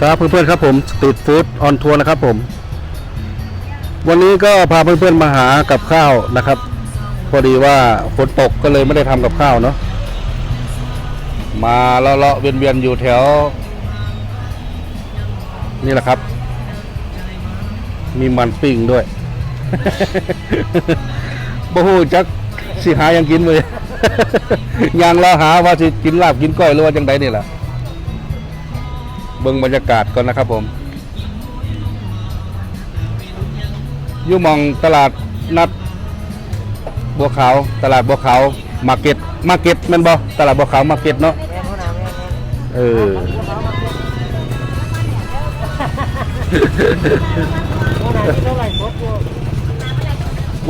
ครับเพื่อนๆครับผมสตรีทฟู้ดออนทัวร์นะครับผม วันนี้ก็พาเพื่อนๆมาหากับข้าวนะครับ พอดีว่าฝนตกก็เลยไม่ได้ทำกับข้าวเนาะมาเลาะๆเวียนๆอยู่แถว นี่แหละครับ มีมันปิ้งด้วยบ่ฮู้จักสิหายังกินเลยยังรอหาว่าสิกินลาบกินก้อยหรือว่าจังใดนี่แหละ เบิ่งบรรยากาศก่อนนะครับผมอยู่มองตลาดนัดบัวขาวตลาดบัวขาวมาเก็ตมาเก็ตแม่นบ่ตลาดบัวขาวมาเก็ตเนาะเออ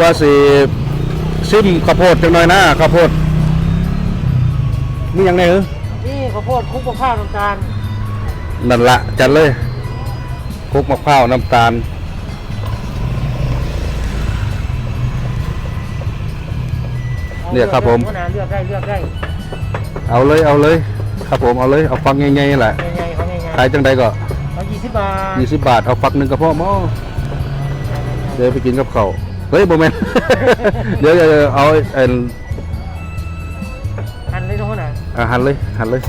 ว่าสิซิมข้าวโพดจังหน่อยนะข้าวโพดมีหยังไงเหรอนี่ข้าวโพดคุกกับข้าวน้ำตาล นั่นละจัดเลยคลุกมะพร้าวน้ำตาล เนี่ยครับผมหัวหน้าเลือกได้เลือกได้เอาเลยเอาเลย ครับผมเอาเลยเอาฟังง่ายๆแหละใหญ่ๆเขาใหญ่ขายจังใดก็ๆเขายี่สิบบาทยี่สิบบาทเอาฟักหนึ่งกระเพาะหม้อเดี๋ยวไปกินกับเขาวเฮ้ยโมเมน เดี๋ยวเดี๋ยวเดี๋ยวเอาเอ็นหันเลยทุกคนน่ะอาหันเลยหันเลย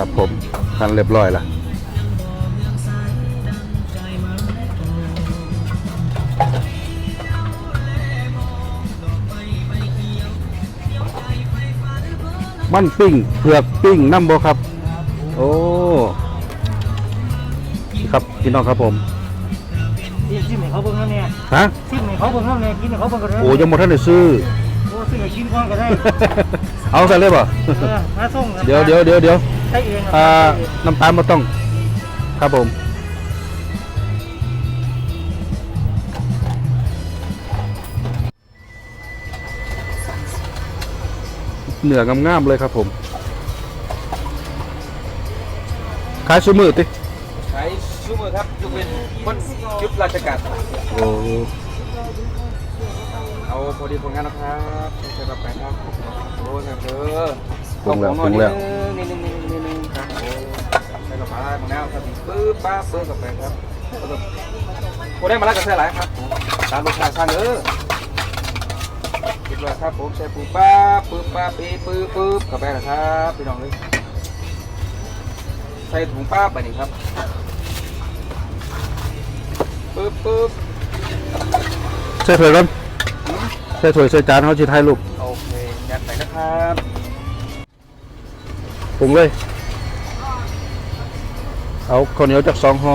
ครับผมหันเรียบร้อยละมันปิ้งเผือกปิ้งน้ำโบครับ โอ้ ครับพี่น้องครับผมที่ชิมให้เขาเบิ่งเท่านี้ฮะชิมให้เขาเบิ่งเท่านี้กินให้เขาเบิ่งกันเลยโอ้ยังหมดท่านได้ซื้อโอ้ซื้อให้กินก่อนก็ได้ เอาใส่เลยป่ะเออมาส่งเดี๋ยวเดี๋ยวเดี๋ยวเดี๋ยว ใช้เองะอ่าน้ำตาลมาต้อง ครับผม เหนืองามๆเลยครับผม ขายซูมือติ ใช้ชูมือครับยกเป็นวันหยุดราชการโอ้เอาพอดีผลงานนะครับใช้แบบไปครับโอ้ยเด้อปรุงแล้วปรุงแล้วนี่นี่นี่นี่นี่ครับโอ้ใส่กระเพาะมาแล้วครับปึ๊บป้าปึ๊บกับไปครับโอ้ได้มาแล้วก็ใส่หลายครับตามลูกค้าสั่งเออคิดว่าครับผมใส่ปูป้าปึ๊บป้าปีปึ๊บปึ๊บกับไปนะครับพี่น้องเลยใส่ถุงป้าไปนี่ครับปึ๊บปึ๊บใส่ถ้วยก่อนใส่ถ้วยใส่จานเขาจะถ่ายรูปโอเคยัดไปนะครับปรุงเลย เอาข้าวเหนียวจากสองห่อ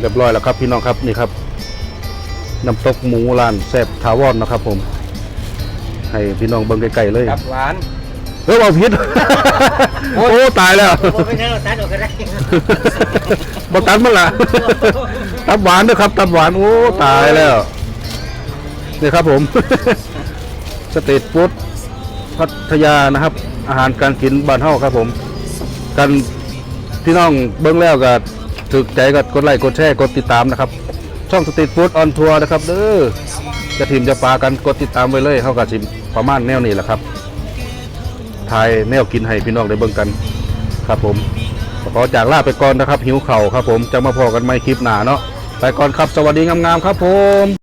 เรียบร้อยแล้วครับพี่น้องครับนี่ครับน้ำตกหมูร้านแซ่บถาวรนะครับ ผม ให้พี่น้องเบิ่งไกลๆเลยกับหวานเฮ้ยเอาผิดโอ้ตายแล้วโอ้ไม่ใช่เราตัดออกก็ได้บตันมันละตับหวานด้วยครับ ตับหวานโอ้ตายแล้วนี่ครับผมสตรีทฟู้ดพัทยานะครับ อาหารการกินบ้านเฮาครับผม กันพี่น้องเบิ้งแล้วก็ถึกใจก็กดไลค์กดแชร์กดติดตามนะครับ ช่องสตรีทฟู้ดออนทัวร์นะครับเด้อจะทีมจะปากันกดติดตามไว้เลยเฮากับสิประมาณแนวนี้แหละครับทายแนวกินให้พี่น้องได้เบิ่งกันครับผมขอจากลาไปก่อนนะครับ หิวเข่าครับผมจะมาพอกันใหม่คลิปหนาเนาะไปก่อนครับสวัสดีงามๆครับผม